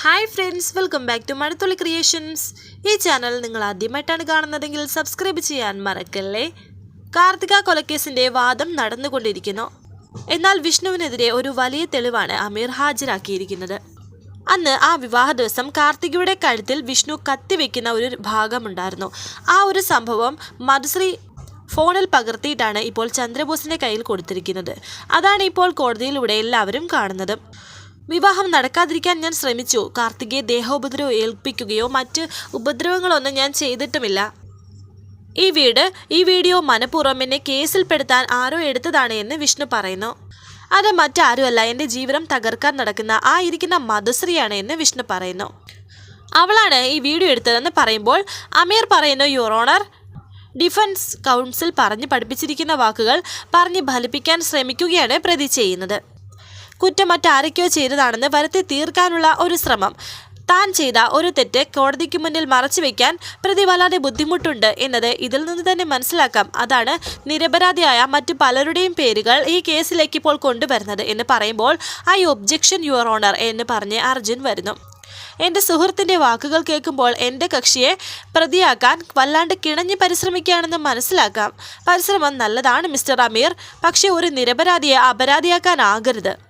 Hi friends welcome back to Mazhathulli creations ഈ channel നിങ്ങൾ ആദ്യമായിട്ടാണ് കാണുന്നതെങ്കിൽ സബ്സ്ക്രൈബ് ചെയ്യാൻ മറക്കല്ലേ? കാർത്തിക കൊലക്കേസിന്റെ വാദം നടന്നുകൊണ്ടിരിക്കുന്നു. എന്നാൽ വിഷ്ണുവിനെതിരെ ഒരു വലിയ തെളിവാണ് അമീർ ഹാജരാക്കിയിരിക്കുന്നത്. അന്ന് ആ വിവാഹ ദിവസം കാർത്തികയുടെ കഴുത്തിൽ വിഷ്ണു കത്തിവെക്കുന്ന ഒരു ഭാഗമുണ്ടായിരുന്നു. ആ ഒരു സംഭവം മധുശ്രീ ഫോണിൽ പകർത്തിയിട്ടാണ് ഇപ്പോൾ ചന്ദ്രബോസിന്റെ കയ്യിൽ കൊടുത്തിരിക്കുന്നത്. അതാണ് ഇപ്പോൾ കോടതിയിലൂടെ എല്ലാവരും കാണുന്നത്. വിവാഹം നടക്കാതിരിക്കാൻ ഞാൻ ശ്രമിച്ചു. കാർത്തികയെ ദേഹോപദ്രവം ഏൽപ്പിക്കുകയോ മറ്റ് ഉപദ്രവങ്ങളൊന്നും ഞാൻ ചെയ്തിട്ടുമില്ല. ഈ വീട് ഈ വീഡിയോ മനഃപൂർവം എന്നെ കേസിൽപ്പെടുത്താൻ ആരോ എടുത്തതാണ് എന്ന് വിഷ്ണു പറയുന്നു. അത് മറ്റാരുമല്ല എന്റെ ജീവിതം തകർക്കാൻ നടക്കുന്ന ആ ഇരിക്കുന്ന മധുശ്രീയാണ് എന്ന് വിഷ്ണു പറയുന്നു. അവളാണ് ഈ വീഡിയോ എടുത്തതെന്ന് പറയുമ്പോൾ അമീർ പറയുന്നു യുവർ ഓണർ ഡിഫൻസ് കൗൺസിൽ പറഞ്ഞ് പഠിപ്പിച്ചിരിക്കുന്ന വാക്കുകൾ പറഞ്ഞ് ഫലിപ്പിക്കാൻ ശ്രമിക്കുകയാണ് പ്രതി ചെയ്യുന്നത്. കുറ്റം മറ്റാരൊക്കെയോ ചെയ്തതാണെന്ന് വരുത്തി തീർക്കാനുള്ള ഒരു ശ്രമം. താൻ ചെയ്ത ഒരു തെറ്റ് കോടതിക്ക് മുന്നിൽ മറച്ചുവെക്കാൻ പ്രതി വല്ലാതെ ബുദ്ധിമുട്ടുണ്ട് എന്നത് ഇതിൽ നിന്ന് തന്നെ മനസ്സിലാക്കാം. അതാണ് നിരപരാധിയായ മറ്റു പലരുടെയും പേരുകൾ ഈ കേസിലേക്ക് ഇപ്പോൾ കൊണ്ടുവരുന്നത് എന്ന് പറയുമ്പോൾ ഐ ഒബ്ജെക്ഷൻ യുവർ ഓണർ എന്ന് പറഞ്ഞ് അർജുൻ വരുന്നു. എന്റെ സുഹൃത്തിന്റെ വാക്കുകൾ കേൾക്കുമ്പോൾ എന്റെ കക്ഷിയെ പ്രതിയാക്കാൻ വല്ലാണ്ട് കിണഞ്ഞ് പരിശ്രമിക്കുകയാണെന്ന് മനസ്സിലാക്കാം. പരിശ്രമം നല്ലതാണ് മിസ്റ്റർ അമീർ പക്ഷേ ഒരു നിരപരാധിയെ അപരാധിയാക്കാനാകരുത്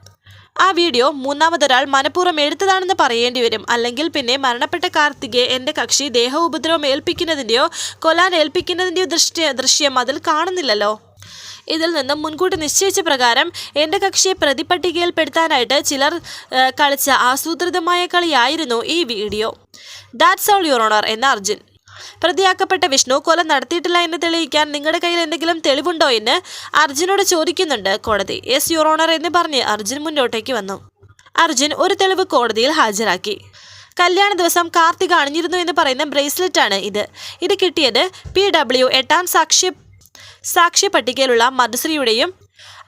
ആ വീഡിയോ മൂന്നാമതൊരാൾ മനഃപൂർവം എടുത്തതാണെന്ന് പറയേണ്ടി വരും. അല്ലെങ്കിൽ പിന്നെ മരണപ്പെട്ട കാർത്തികെ എന്റെ കക്ഷി ദേഹ ഉപദ്രവം ഏൽപ്പിക്കുന്നതിന്റെയോ കൊലാൻ ഏൽപ്പിക്കുന്നതിന്റെയോ ദൃഷ്ടി ദൃശ്യം അതിൽ കാണുന്നില്ലല്ലോ. ഇതിൽ നിന്നും മുൻകൂട്ടി നിശ്ചയിച്ച പ്രകാരം എന്റെ കക്ഷിയെ പ്രതിപട്ടികയിൽപ്പെടുത്താനായിട്ട് ചിലർ കളിച്ച ആസൂത്രിതമായ കളിയായിരുന്നു ഈ video. That's all your honour എന്ന അർജുൻ. പ്രതിയാക്കപ്പെട്ട വിഷ്ണു കൊല നടത്തിയിട്ടില്ല എന്ന് തെളിയിക്കാൻ നിങ്ങളുടെ കയ്യിൽ എന്തെങ്കിലും തെളിവുണ്ടോ എന്ന് അർജുനോട് ചോദിക്കുന്നുണ്ട് കോടതി. എസ് യുറോണർ എന്ന് പറഞ്ഞ് അർജുൻ മുന്നോട്ടേക്ക് വന്നു. അർജുൻ ഒരു തെളിവ് കോടതിയിൽ ഹാജരാക്കി. കല്യാണ ദിവസം കാർത്തിക അണിഞ്ഞിരുന്നു എന്ന് പറയുന്ന ബ്രേസ്ലെറ്റ് ആണ് ഇത്. ഇത് കിട്ടിയത് പി ഡബ്ല്യു എട്ടാം സാക്ഷ്യ സാക്ഷ്യ പട്ടികയിലുള്ള മധുശ്രീയുടെയും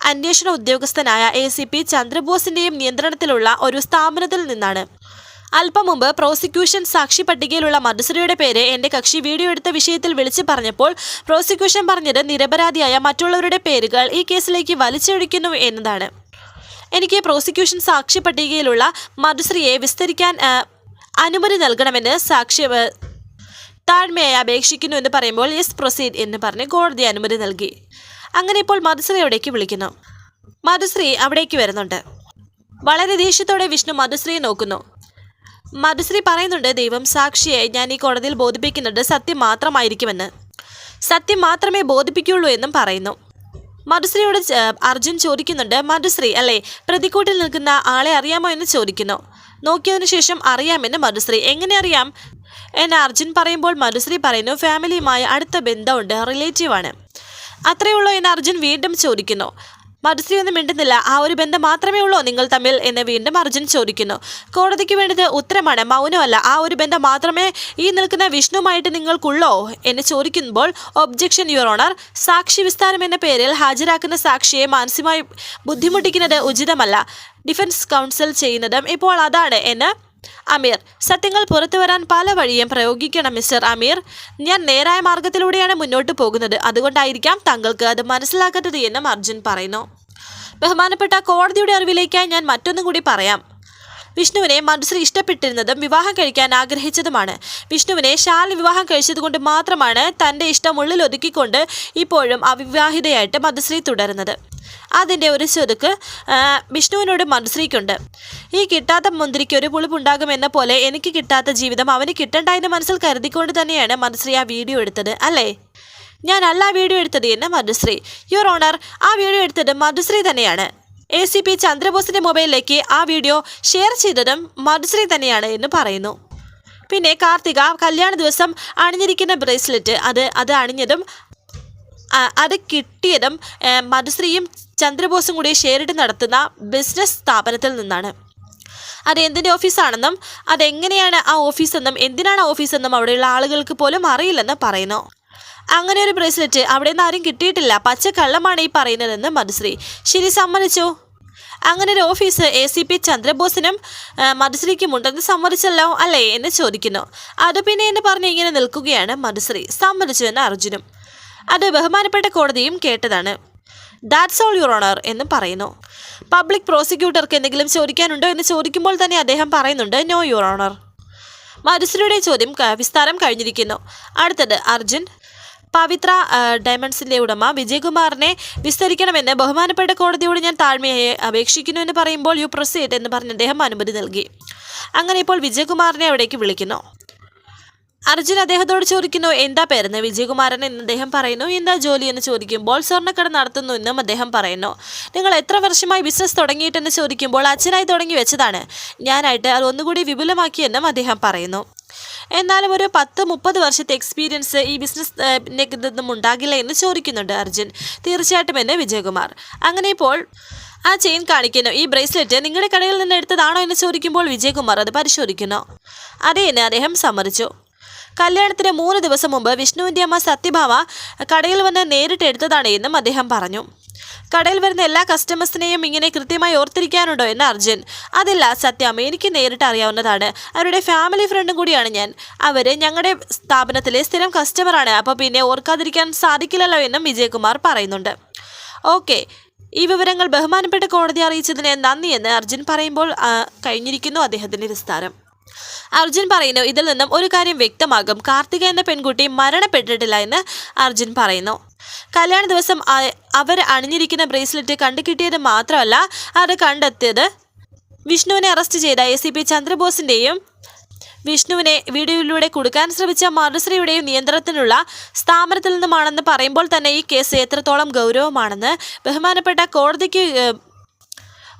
അന്വേഷണ ഉദ്യോഗസ്ഥനായ എ സി പി ചന്ദ്രബോസിന്റെയും നിയന്ത്രണത്തിലുള്ള ഒരു സ്ഥാപനത്തിൽ നിന്നാണ്. അല്പം മുമ്പ് പ്രോസിക്യൂഷൻ സാക്ഷി പട്ടികയിലുള്ള മധുസരയുടെ പേര് എന്റെ കക്ഷി വീഡിയോ എടുത്ത വിഷയത്തിൽ വിളിച്ചു പറഞ്ഞപ്പോൾ പ്രോസിക്യൂഷൻ പറഞ്ഞത് നിരപരാധിയായ മറ്റുള്ളവരുടെ പേരുകൾ ഈ കേസിലേക്ക് വലിച്ചൊഴിക്കുന്നു എന്നതാണ്. എനിക്ക് പ്രോസിക്യൂഷൻ സാക്ഷി പട്ടികയിലുള്ള മധുശ്രീയെ വിസ്തരിക്കാൻ അനുമതി നൽകണമെന്ന് സാക്ഷി താഴ്മയായി അപേക്ഷിക്കുന്നു എന്ന് പറയുമ്പോൾ യെസ് പ്രൊസീഡ് എന്ന് പറഞ്ഞ് കോടതി അനുമതി നൽകി. അങ്ങനെ ഇപ്പോൾ മധുശ്രീ അവിടേക്ക് വിളിക്കുന്നു. മധുശ്രീ അവിടേക്ക് വരുന്നുണ്ട്. വളരെ ദേഷ്യത്തോടെ വിഷ്ണു മധുശ്രീയെ നോക്കുന്നു. മധുശ്രീ പറയുന്നുണ്ട് ദൈവം സാക്ഷിയെ ഞാൻ ഈ കോടതിയിൽ ബോധിപ്പിക്കുന്നത് സത്യം മാത്രമായിരിക്കുമെന്ന്. സത്യം മാത്രമേ ബോധിപ്പിക്കുള്ളൂ എന്നും പറയുന്നു. മധുശ്രീയോട് അർജുൻ ചോദിക്കുന്നുണ്ട് മധുശ്രീ അല്ലേ പ്രതിക്കൂട്ടിൽ നിൽക്കുന്ന ആളെ അറിയാമോ എന്ന് ചോദിക്കുന്നു. നോക്കിയതിനു ശേഷം അറിയാമെന്ന് മധുശ്രീ എങ്ങനെ അറിയാം? എന്ന് അർജുൻ പറയുമ്പോൾ മധുശ്രീ പറയുന്നു ഫാമിലിയുമായി അടുത്ത ബന്ധമുണ്ട് റിലേറ്റീവാണ്. അത്രയുള്ളൂ എന്ന് അർജുൻ വീണ്ടും ചോദിക്കുന്നു. ഒന്നും മിണ്ടുന്നില്ല. ആ ഒരു ബന്ധം മാത്രമേ ഉള്ളൂ നിങ്ങൾ തമ്മിൽ എന്ന് വീണ്ടും അർജുൻ ചോദിക്കുന്നു. കോടതിക്ക് വേണ്ടത് ഉത്തരമാണ് മൗനമല്ല. ആ ഒരു ബന്ധം മാത്രമേ ഈ നിൽക്കുന്ന വിഷ്ണുവുമായിട്ട് നിങ്ങൾക്കുള്ളോ എന്ന് ചോദിക്കുമ്പോൾ ഒബ്ജെക്ഷൻ യുവർ ഓണർ സാക്ഷി വിസ്താരം എന്ന പേരിൽ ഹാജരാക്കുന്ന സാക്ഷിയെ മാനസികമായി ബുദ്ധിമുട്ടിക്കുന്നത് ഉചിതമല്ല. ഡിഫൻസ് കൗൺസിൽ ചെയ്യുന്നതും ഇപ്പോൾ അതാണ് എന്ന് അമീർ സത്യങ്ങൾ പുറത്തു വരാൻ പല വഴിയും പ്രയോഗിക്കണം മിസ്റ്റർ അമീർ. ഞാൻ നേരായ മാർഗത്തിലൂടെയാണ് മുന്നോട്ട് പോകുന്നത്. അതുകൊണ്ടായിരിക്കാം താങ്കൾക്ക് അത് മനസ്സിലാക്കാത്തത് എന്നും അർജുൻ പറയുന്നു. ബഹുമാനപ്പെട്ട കോടതിയുടെ അറിവിലേക്കായി ഞാൻ മറ്റൊന്നും കൂടി പറയാം. വിഷ്ണുവിനെ മധുശ്രീ ഇഷ്ടപ്പെട്ടിരുന്നതും വിവാഹം കഴിക്കാൻ ആഗ്രഹിച്ചതുമാണ്. വിഷ്ണുവിനെ ശാല വിവാഹം കഴിച്ചതുകൊണ്ട് മാത്രമാണ് തന്റെ ഇഷ്ടം ഉള്ളിൽ ഒതുക്കിക്കൊണ്ട് ഇപ്പോഴും അവിവാഹിതയായിട്ട് മധുശ്രീ തുടരുന്നത്. അതിന്റെ ഒരു ചൊതുക്ക് ആ, വിഷ്ണുവിനോട് മനസ്സിലേക്കുണ്ട് ഈ കിട്ടാത്ത മുന്തിരിക്ക് ഒരു പുളിപ്പുണ്ടാകുമെന്ന പോലെ എനിക്ക് കിട്ടാത്ത ജീവിതം അവന് കിട്ടണ്ട മനസ്സിൽ കരുതിക്കൊണ്ട് തന്നെയാണ് മനസ്സിലെ ആ വീഡിയോ എടുത്തത് അല്ലേ? ഞാനല്ല വീഡിയോ എടുത്തത് എന്ന് മധുശ്രീ. യുവർ ഓണർ ആ വീഡിയോ എടുത്തത് മധുശ്രീ തന്നെയാണ്. എ സി പി ചന്ദ്രബോസിന്റെ മൊബൈലിലേക്ക് ആ വീഡിയോ ഷെയർ ചെയ്തതും മധുശ്രീ തന്നെയാണ് എന്ന് പറയുന്നു. പിന്നെ കാർത്തിക കല്യാണ ദിവസം അണിഞ്ഞിരിക്കുന്ന ബ്രേസ്ലെറ്റ് അത് അത് അണിഞ്ഞതും അത് കിട്ടിയതും മധുശ്രീയും ചന്ദ്രബോസും കൂടി ഷെയറിട്ട് നടത്തുന്ന ബിസിനസ് സ്ഥാപനത്തിൽ നിന്നാണ്. അത് എന്തിന്റെ ഓഫീസാണെന്നും അതെങ്ങനെയാണ് ആ ഓഫീസെന്നും എന്തിനാണ് ഓഫീസെന്നും അവിടെയുള്ള ആളുകൾക്ക് പോലും അറിയില്ലെന്ന് പറയുന്നു. അങ്ങനെ ഒരു ബ്രേസ്ലെറ്റ് അവിടെ നിന്ന് ആരും കിട്ടിയിട്ടില്ല. പച്ച കള്ളമാണ് ഈ പറയുന്നതെന്ന് മധുശ്രീ. ശരി സമ്മതിച്ചു. അങ്ങനെ ഒരു ഓഫീസ് എ സി പി ചന്ദ്രബോസിനും മധുശ്രീക്കും ഉണ്ടെന്ന് സമ്മതിച്ചല്ലോ അല്ലേ എന്ന് ചോദിക്കുന്നു. അത് പിന്നെ എന്ന് പറഞ്ഞ് ഇങ്ങനെ നിൽക്കുകയാണ് മധുശ്രീ. സമ്മതിച്ചു എന്ന് അർജുനും. അത് ബഹുമാനപ്പെട്ട കോടതിയും കേട്ടതാണ്. ദാറ്റ്സ് ഓൾ യുവർ ഓണർ എന്ന് പറയുന്നു. പബ്ലിക് പ്രോസിക്യൂട്ടർക്ക് എന്തെങ്കിലും ചോദിക്കാനുണ്ടോ എന്ന് ചോദിക്കുമ്പോൾ തന്നെ അദ്ദേഹം പറയുന്നുണ്ട് നോ യുവർ ഓണർ മധുശ്രീയുടെ ചോദ്യം വിസ്താരം കഴിഞ്ഞിരിക്കുന്നു. അടുത്തത് അർജുൻ. പവിത്ര ഡയമണ്ട്സിന്റെ ഉടമ വിജയകുമാറിനെ വിസ്തരിക്കണമെന്ന് ബഹുമാനപ്പെട്ട കോടതിയോട് ഞാൻ താഴ്മയായി അപേക്ഷിക്കുന്നു എന്ന് പറയുമ്പോൾ യു പ്രൊസീഡ് എന്ന് പറഞ്ഞ് അദ്ദേഹം അനുമതി നൽകി. അങ്ങനെ ഇപ്പോൾ വിജയകുമാറിനെ അവിടേക്ക് വിളിക്കുന്നു. അർജുൻ അദ്ദേഹത്തോട് ചോദിക്കുന്നു എന്താ പേരെന്ന്? വിജയകുമാരൻ എന്ന് അദ്ദേഹം പറയുന്നു എന്താ ജോലി? എന്ന് ചോദിക്കുമ്പോൾ സ്വർണക്കട നടത്തുന്നു എന്നും അദ്ദേഹം പറയുന്നു. നിങ്ങൾ എത്ര വർഷമായി ബിസിനസ് തുടങ്ങിയിട്ടെന്ന് ചോദിക്കുമ്പോൾ അച്ഛനായി തുടങ്ങി വെച്ചതാണ്. ഞാനായിട്ട് അത് ഒന്നുകൂടി വിപുലമാക്കിയെന്നും അദ്ദേഹം പറയുന്നു. എന്നാലും ഒരു പത്ത് മുപ്പത് വർഷത്തെ എക്സ്പീരിയൻസ് ഈ ബിസിനസ് നിന്നും ഉണ്ടാകില്ല എന്ന് ചോദിക്കുന്നുണ്ട് അർജുൻ. തീർച്ചയായിട്ടും എന്ന് വിജയകുമാർ. അങ്ങനെ ഇപ്പോൾ ആ ചെയിൻ കാണിക്കുന്നു ഈ ബ്രേസ്ലെറ്റ് നിങ്ങളുടെ കടയിൽ നിന്ന് എടുത്തതാണോ? എന്ന് ചോദിക്കുമ്പോൾ വിജയകുമാർ അത് പരിശോധിക്കുന്നു. അതേ എന്ന് അദ്ദേഹം സമ്മതിച്ചു. കല്യാണത്തിന് മൂന്ന് ദിവസം മുമ്പ് വിഷ്ണുവിന്റെ അമ്മ സത്യഭാവ കടയിൽ വന്ന് നേരിട്ട് എടുത്തതാണ് എന്നും അദ്ദേഹം പറഞ്ഞു. കടയിൽ വരുന്ന എല്ലാ കസ്റ്റമേഴ്സിനെയും ഇങ്ങനെ കൃത്യമായി ഓർത്തിരിക്കാനുണ്ടോ എന്ന് അർജുൻ. അതല്ല സത്യം എനിക്ക് നേരിട്ട് അറിയാവുന്നതാണ്. അവരുടെ ഫാമിലി ഫ്രണ്ടും കൂടിയാണ് ഞാൻ. അവർ ഞങ്ങളുടെ സ്ഥാപനത്തിലെ സ്ഥിരം കസ്റ്റമറാണ് അപ്പോൾ പിന്നെ ഓർക്കാതിരിക്കാൻ സാധിക്കില്ലല്ലോ എന്നും വിജയകുമാർ പറയുന്നുണ്ട്. ഓക്കെ ഈ വിവരങ്ങൾ ബഹുമാനപ്പെട്ട കോടതി അറിയിച്ചതിന് നന്ദിയെന്ന് അർജുൻ പറയുമ്പോൾ കഴിഞ്ഞിരിക്കുന്നു അദ്ദേഹത്തിന്റെ വിസ്താരം. അർജുൻ പറയുന്നു ഇതിൽ നിന്നും ഒരു കാര്യം വ്യക്തമാകും. കാർത്തിക എന്ന പെൺകുട്ടി മരണപ്പെട്ടിട്ടില്ല എന്ന് അർജുൻ പറയുന്നു. കല്യാണ ദിവസം അവർ അണിഞ്ഞിരിക്കുന്ന ബ്രേസ്ലെറ്റ് കണ്ടുകിട്ടിയത് മാത്രമല്ല അത് കണ്ടെത്തിയത് വിഷ്ണുവിനെ അറസ്റ്റ് ചെയ്ത എ സി പി ചന്ദ്രബോസിന്റെയും വിഷ്ണുവിനെ വീഡിയോയിലൂടെ കൊടുക്കാൻ ശ്രമിച്ച മറുശ്രീയുടെയും നിയന്ത്രണത്തിനുള്ള സ്ഥാപനത്തിൽ നിന്നുമാണെന്ന് പറയുമ്പോൾ തന്നെ ഈ കേസ് എത്രത്തോളം ഗൗരവമാണെന്ന് ബഹുമാനപ്പെട്ട കോടതിക്ക്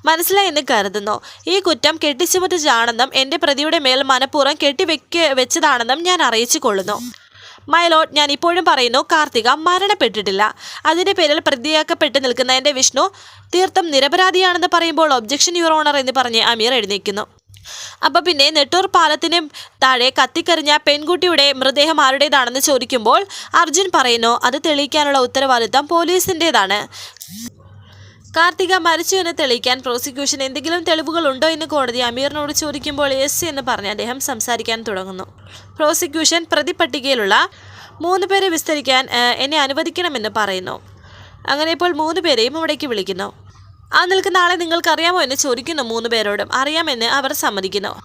മനസ്സിലായെന്ന് കരുതുന്നു. ഈ കുറ്റം കെട്ടിച്ചുമറ്റതാണെന്നും എന്റെ പ്രതിയുടെ മേൽ മനഃപൂർവം കെട്ടിവെക്ക് വെച്ചതാണെന്നും ഞാൻ അറിയിച്ചു കൊള്ളുന്നു മൈലോഡ് ഞാൻ ഇപ്പോഴും പറയുന്നു കാർത്തിക മരണപ്പെട്ടിട്ടില്ല. അതിന്റെ പേരിൽ പ്രതിയാക്കപ്പെട്ട് നിൽക്കുന്ന എന്റെ വിഷ്ണു തീർത്ഥം നിരപരാധിയാണെന്ന് പറയുമ്പോൾ ഒബ്ജക്ഷൻ യുവർ ഓണർ എന്ന് പറഞ്ഞ് അമീർ എഴുന്നേക്കുന്നു അപ്പോൾ പിന്നെ നെട്ടൂർ പാലത്തിന് താഴെ കത്തിക്കരിഞ്ഞ പെൺകുട്ടിയുടെ മൃതദേഹം ആരുടേതാണെന്ന് ചോദിക്കുമ്പോൾ അർജുൻ പറയുന്നു അത് തെളിയിക്കാനുള്ള ഉത്തരവാദിത്തം പോലീസിന്റേതാണ്. കാർത്തിക മരിച്ചു എന്ന് തെളിയിക്കാൻ പ്രോസിക്യൂഷൻ എന്തെങ്കിലും തെളിവുകൾ ഉണ്ടോ എന്ന് കോടതി അമീറിനോട് ചോദിക്കുമ്പോൾ എസ് എന്ന് പറഞ്ഞ് അദ്ദേഹം സംസാരിക്കാൻ തുടങ്ങുന്നു. പ്രോസിക്യൂഷൻ പ്രതിപട്ടികയിലുള്ള മൂന്ന് പേരെ വിസ്തരിക്കാൻ എന്നെ അനുവദിക്കണമെന്ന് പറയുന്നു. അങ്ങനെ ഇപ്പോൾ മൂന്ന് പേരെയും അവിടേക്ക് വിളിക്കുന്നു. ആ നിൽക്കുന്ന ആളെ നിങ്ങൾക്കറിയാമോ എന്ന് ചോദിക്കുന്നു മൂന്ന് പേരോടും. അറിയാമെന്ന് അവർ സമ്മതിക്കുന്നു.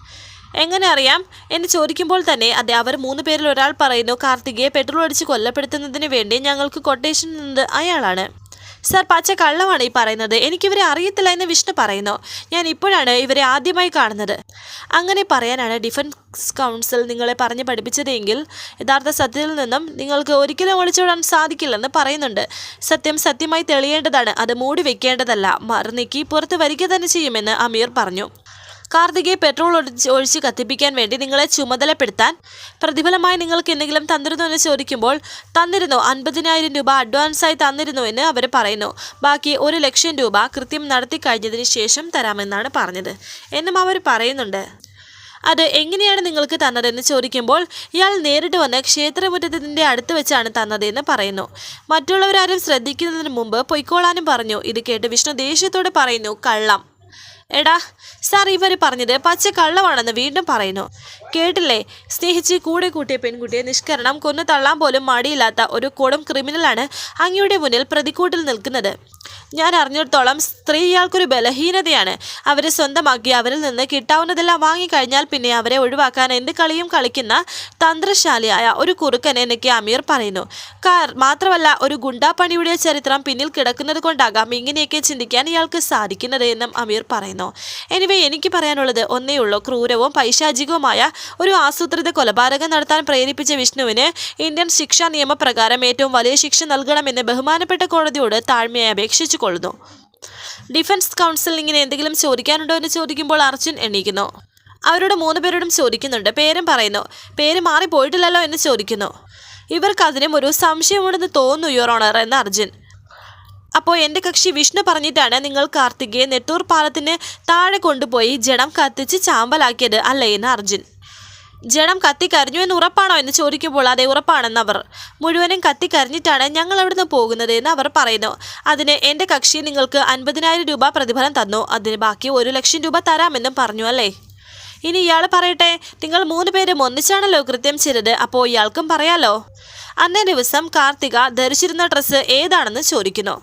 എങ്ങനെ അറിയാം? എന്ന് ചോദിക്കുമ്പോൾ തന്നെ അതെ അവർ മൂന്ന് പേരിൽ ഒരാൾ പറയുന്നു കാർത്തികയെ പെട്രോൾ അടിച്ച് കൊല്ലപ്പെടുത്തുന്നതിന് വേണ്ടി ഞങ്ങൾക്ക് കൊട്ടേഷൻ നിന്നത് അയാളാണ്. സർ പച്ച കള്ളമാണ് ഈ പറയുന്നത്. എനിക്കിവരെ അറിയത്തില്ല എന്ന് വിഷ്ണു പറയുന്നു. ഞാൻ ഇപ്പോഴാണ് ഇവരെ ആദ്യമായി കാണുന്നത്. അങ്ങനെ പറയാനാണ് ഡിഫൻസ് കൗൺസിൽ നിങ്ങളെ പറഞ്ഞ് പഠിപ്പിച്ചതെങ്കിൽ യഥാർത്ഥ സത്യത്തിൽ നിന്നും നിങ്ങൾക്ക് ഒരിക്കലും ഒളിച്ചോടാൻ സാധിക്കില്ലെന്ന് പറയുന്നുണ്ട്. സത്യം സത്യമായി തെളിയേണ്ടതാണ്. അത് മൂടി വെക്കേണ്ടതല്ല. മറുനീക്കി പുറത്ത് വരിക തന്നെ ചെയ്യുമെന്ന് അമീർ പറഞ്ഞു. കാർത്തികയെ പെട്രോൾ ഒഴിച്ച് ഒഴിച്ച് കത്തിപ്പിക്കാൻ വേണ്ടി നിങ്ങളെ ചുമതലപ്പെടുത്താൻ പ്രതിഫലമായി നിങ്ങൾക്ക് എന്തെങ്കിലും തന്നിരുന്നു എന്ന് ചോദിക്കുമ്പോൾ തന്നിരുന്നു അൻപതിനായിരം രൂപ അഡ്വാൻസായി തന്നിരുന്നു എന്ന് അവർ പറയുന്നു. ബാക്കി ഒരു ലക്ഷം രൂപ കൃത്യം നടത്തി കഴിഞ്ഞതിന് ശേഷം തരാമെന്നാണ് പറഞ്ഞത്. എന്നും അവർ പറയുന്നുണ്ട്. അത് എങ്ങനെയാണ് നിങ്ങൾക്ക് തന്നതെന്ന് ചോദിക്കുമ്പോൾ ഇയാൾ നേരിട്ട് വന്ന് ക്ഷേത്രമുറ്റത്തിന്റെ അടുത്ത് വെച്ചാണ് തന്നതെന്ന് പറയുന്നു. മറ്റുള്ളവരാരും ശ്രദ്ധിക്കുന്നതിന് മുമ്പ് പൊയ്ക്കോളാനും പറഞ്ഞു. ഇത് കേട്ട് വിഷ്ണു ദേഷ്യത്തോടെ പറയുന്നു കള്ളം. എടാ സാർ ഇവർ പറഞ്ഞത് പച്ച കള്ളമാണെന്ന് വീണ്ടും പറയുന്നു. കേട്ടില്ലേ? സ്നേഹിച്ച് കൂടെ കൂട്ടിയ പെൺകുട്ടിയെ നിഷ്കരണം കൊന്നു തള്ളാൻ പോലും മടിയില്ലാത്ത ഒരു കൊടും ക്രിമിനലാണ് അങ്ങയുടെ മുന്നിൽ പ്രതിക്കൂട്ടിൽ നിൽക്കുന്നത്. ഞാൻ അറിഞ്ഞിടത്തോളം സ്ത്രീ ഇയാൾക്കൊരു ബലഹീനതയാണ്. അവരെ സ്വന്തമാക്കി അവരിൽ നിന്ന് കിട്ടാവുന്നതെല്ലാം വാങ്ങിക്കഴിഞ്ഞാൽ പിന്നെ അവരെ ഒഴിവാക്കാൻ എന്ത് കളിയും കളിക്കുന്ന തന്ത്രശാലിയായ ഒരു കുറുക്കൻ എന്നൊക്കെ അമീർ പറയുന്നു. കാർ മാത്രമല്ല ഒരു ഗുണ്ടാപ്പണിയുടെ ചരിത്രം പിന്നിൽ കിടക്കുന്നത് കൊണ്ടാകാം ഇങ്ങനെയൊക്കെ ചിന്തിക്കാൻ ഇയാൾക്ക് സാധിക്കുന്നത് എന്നും അമീർ പറയുന്നു. എനിവേ എനിക്ക് പറയാനുള്ളത് ഒന്നേ ഉള്ളൂ. ക്രൂരവും പൈശാചികവുമായ ഒരു ആസൂത്രിത കൊലപാതകം നടത്താൻ പ്രേരിപ്പിച്ച വിഷ്ണുവിന് ഇന്ത്യൻ ശിക്ഷാ നിയമപ്രകാരം ഏറ്റവും വലിയ ശിക്ഷ നൽകണമെന്ന് ബഹുമാനപ്പെട്ട കോടതിയോട് താഴ്മയായി അപേക്ഷിച്ചു. കൊള്ളുന്നു ഡിഫൻസ് കൗൺസിൽ ഇങ്ങനെ എന്തെങ്കിലും ചോദിക്കാനുണ്ടോ എന്ന് ചോദിക്കുമ്പോൾ അർജുൻ എണീക്കുന്നു. അവരോട് മൂന്ന് പേരോടും ചോദിക്കുന്നുണ്ട്. പേരും പറയുന്നു പേര് മാറിപ്പോയിട്ടില്ലല്ലോ എന്ന് ചോദിക്കുന്നു. ഇവർക്ക് അതിനും ഒരു സംശയമുണ്ടെന്ന് തോന്നുന്നു യുവർ ഓണർ എന്ന് അർജുൻ. അപ്പോൾ എന്റെ കക്ഷി വിഷ്ണു പറഞ്ഞിട്ടാണ് നിങ്ങൾ കാർത്തികയെ നെട്ടൂർ പാലത്തിന് താഴെ കൊണ്ടുപോയി ജഡം കത്തിച്ച് ചാമ്പലാക്കിയത് അല്ലേ എന്ന് അർജുൻ. ജഡം കത്തിക്കരിഞ്ഞു എന്ന് ഉറപ്പാണോ എന്ന് ചോദിക്കുമ്പോൾ അതെ ഉറപ്പാണെന്ന് അവർ മുഴുവനും കത്തിക്കരിഞ്ഞിട്ടാണ് ഞങ്ങൾ അവിടുന്ന് പോകുന്നത് എന്ന് അവർ പറയുന്നു. അതിന് എന്റെ കക്ഷി നിങ്ങൾക്ക് അൻപതിനായിരം രൂപ പ്രതിഫലം തന്നു. അതിന് ബാക്കി ഒരു ലക്ഷം രൂപ തരാമെന്നും പറഞ്ഞു അല്ലേ? ഇനി ഇയാൾ പറയട്ടെ നിങ്ങൾ മൂന്ന് പേരും ഒന്നിച്ചാണല്ലോ കൃത്യം ചെയ്തത് അപ്പോൾ ഇയാൾക്കും പറയാലോ? അന്നേ ദിവസം കാർത്തിക ധരിച്ചിരുന്ന ഡ്രസ്സ് ഏതാണെന്ന് ചോദിക്കുന്നു.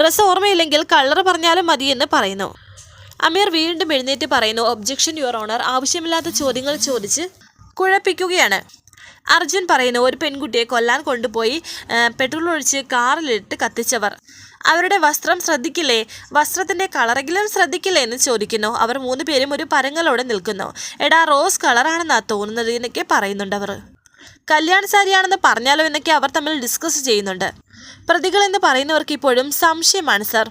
ഡ്രസ്സ് ഓർമ്മയില്ലെങ്കിൽ കളർ പറഞ്ഞാലും മതിയെന്ന് പറയുന്നു. അമീർ വീണ്ടും എഴുന്നേറ്റ് പറയുന്നു ഒബ്ജക്ഷൻ യുവർ ഓണർ. ആവശ്യമില്ലാത്ത ചോദ്യങ്ങൾ ചോദിച്ച് കുഴപ്പിക്കുകയാണ്. അർജുൻ പറയുന്നു ഒരു പെൺകുട്ടിയെ കൊല്ലാൻ കൊണ്ടുപോയി പെട്രോൾ ഒഴിച്ച് കാറിലിട്ട് കത്തിച്ചവർ. അവരുടെ വസ്ത്രം ശ്രദ്ധിക്കില്ലേ? വസ്ത്രത്തിന്റെ കളറെങ്കിലും ശ്രദ്ധിക്കില്ലേ? എന്ന് ചോദിക്കുന്നു. അവർ മൂന്ന് പേരും ഒരു പരങ്ങളോടെ നിൽക്കുന്നു. എടാ റോസ് കളറാണെന്നാ തോന്നുന്നത് എന്നൊക്കെ പറയുന്നുണ്ട് അവർ. കല്യാൺ സാരിയാണെന്ന് പറഞ്ഞാലോ എന്നൊക്കെ അവർ തമ്മിൽ ഡിസ്കസ് ചെയ്യുന്നുണ്ട്. പ്രതികൾ എന്ന് പറയുന്നവർക്ക് ഇപ്പോഴും സംശയമാണ് സർ.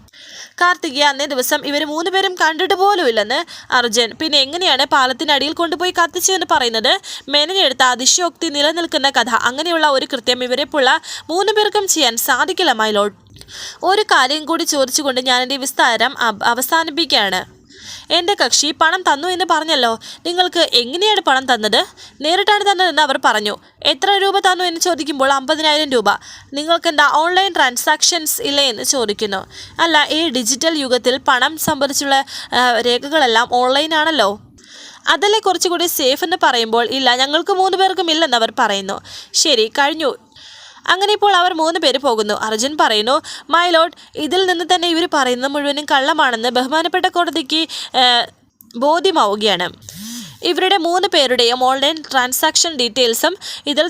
കാർത്തികയെ അന്നേ ദിവസം ഇവർ മൂന്നുപേരും കണ്ടിട്ട് പോലുമില്ലെന്ന് അർജുൻ. പിന്നെ എങ്ങനെയാണ് പാലത്തിനടിയിൽ കൊണ്ടുപോയി കത്തിച്ചതെന്ന് പറയുന്നത്? മെനഞ്ഞെടുത്ത അതിശയോക്തി നിലനിൽക്കുന്ന കഥ. അങ്ങനെയുള്ള ഒരു കൃത്യം ഇവരെ പുള്ള മൂന്ന് പേർക്കും ചെയ്യാൻ സാധിക്കില്ല മൈലോഡ് ഒരു കാര്യം കൂടി ചോദിച്ചുകൊണ്ട് ഞാൻ വിസ്താരം അവ- അവസാനിപ്പിക്കുകയാണ്. എന്റെ കക്ഷി പണം തന്നു എന്ന് പറഞ്ഞല്ലോ. നിങ്ങൾക്ക് എങ്ങനെയാണ് പണം തന്നത്? നേരിട്ടാണ് തന്നതെന്ന് അവർ പറഞ്ഞു. എത്ര രൂപ തന്നു എന്ന് ചോദിക്കുമ്പോൾ അമ്പതിനായിരം രൂപ. നിങ്ങൾക്ക് എന്താ ഓൺലൈൻ ട്രാൻസാക്ഷൻസ് ഇല്ലേ എന്ന് ചോദിക്കുന്നു. അല്ല ഈ ഡിജിറ്റൽ യുഗത്തിൽ പണം സംബന്ധിച്ചുള്ള രേഖകളെല്ലാം ഓൺലൈനാണല്ലോ അതല്ലേ കുറച്ചുകൂടി സേഫ് എന്ന് പറയുമ്പോൾ ഇല്ല ഞങ്ങൾക്ക് മൂന്ന് പേർക്കും ഇല്ലെന്ന് അവർ പറയുന്നു. ശരി കഴിഞ്ഞു. അങ്ങനെ ഇപ്പോൾ അവർ മൂന്ന് പേര് പോകുന്നു. അർജുൻ പറയുന്നു മൈ ലോഡ് ഇതിൽ നിന്ന് തന്നെ ഇവർ പറയുന്നത് മുഴുവനും കള്ളമാണെന്ന് ബഹുമാനപ്പെട്ട കോടതിക്ക് ബോധ്യമാവുകയാണ്. ഇവരുടെ മൂന്ന് പേരുടെയും ഓൺലൈൻ ട്രാൻസാക്ഷൻ ഡീറ്റെയിൽസും ഇതിൽ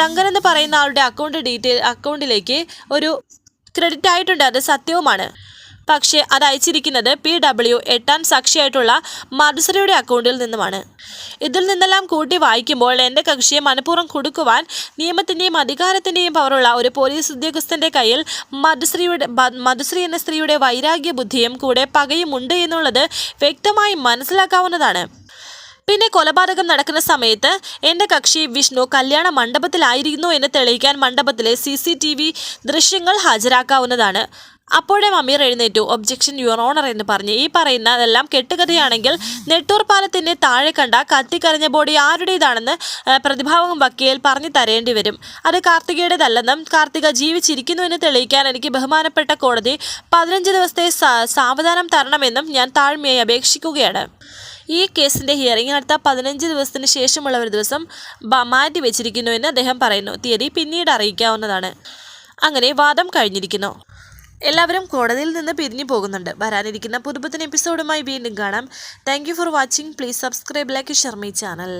തങ്കൻ എന്ന് പറയുന്ന ആളുടെ അക്കൗണ്ട് ഡീറ്റെയിൽ അക്കൗണ്ടിലേക്ക് ഒരു ക്രെഡിറ്റ് ആയിട്ടുണ്ട്. അത് സത്യവുമാണ്. പക്ഷേ അത് അയച്ചിരിക്കുന്നത് പി ഡബ്ല്യു എട്ടാം സാക്ഷിയായിട്ടുള്ള മധുസരയുടെ അക്കൗണ്ടിൽ നിന്നുമാണ്. ഇതിൽ നിന്നെല്ലാം കൂട്ടി വായിക്കുമ്പോൾ എന്റെ കക്ഷിയെ മനഃപൂർവം കൊടുക്കുവാൻ നിയമത്തിന്റെയും അധികാരത്തിന്റെയും പവറുള്ള ഒരു പോലീസ് ഉദ്യോഗസ്ഥന്റെ കയ്യിൽ മധുശ്രീയുടെ മധുശ്രീ എന്ന സ്ത്രീയുടെ വൈരാഗ്യ ബുദ്ധിയും കൂടെ പകയും ഉണ്ട് എന്നുള്ളത് വ്യക്തമായി മനസ്സിലാക്കാവുന്നതാണ്. പിന്നെ കൊലപാതകം നടക്കുന്ന സമയത്ത് എന്റെ കക്ഷി വിഷ്ണു കല്യാണ മണ്ഡപത്തിലായിരുന്നു എന്ന് തെളിയിക്കാൻ മണ്ഡപത്തിലെ സി ദൃശ്യങ്ങൾ ഹാജരാക്കാവുന്നതാണ്. അപ്പോഴേ അമീർ എഴുന്നേറ്റു. ഒബ്ജെക്ഷൻ യുവർ ഓണർ എന്ന് പറഞ്ഞ്. ഈ പറയുന്നതെല്ലാം കെട്ടുകഥയാണെങ്കിൽ നെട്ടൂർ പാലത്തിന്റെ താഴെ കണ്ട കത്തിക്കറിഞ്ഞ ബോഡി ആരുടേതാണെന്ന് പ്രതിഭാവും വക്കീൽ പറഞ്ഞു തരേണ്ടി വരും. അത് കാർത്തികയുടേതല്ലെന്നും കാർത്തിക ജീവിച്ചിരിക്കുന്നു എന്ന് തെളിയിക്കാൻ എനിക്ക് ബഹുമാനപ്പെട്ട കോടതി പതിനഞ്ച് ദിവസത്തെ സാവധാനം തരണമെന്നും ഞാൻ താഴ്മയായി അപേക്ഷിക്കുകയാണ്. ഈ കേസിന്റെ ഹിയറിംഗ് അടുത്ത പതിനഞ്ച് ദിവസത്തിന് ശേഷമുള്ള ഒരു ദിവസം മാറ്റി വെച്ചിരിക്കുന്നു എന്ന് അദ്ദേഹം പറയുന്നു. തീയതി പിന്നീട് അറിയിക്കാവുന്നതാണ്. അങ്ങനെ വാദം കഴിഞ്ഞിരിക്കുന്നു. എല്ലാവരും കോടതിയിൽ നിന്ന് പിരിഞ്ഞു പോകുന്നുണ്ട്. വരാനിരിക്കുന്ന പുതുപുത്തൻ എപ്പിസോഡുമായി വീണ്ടും കാണാം. Thank for watching please subscribe like Sharmi channel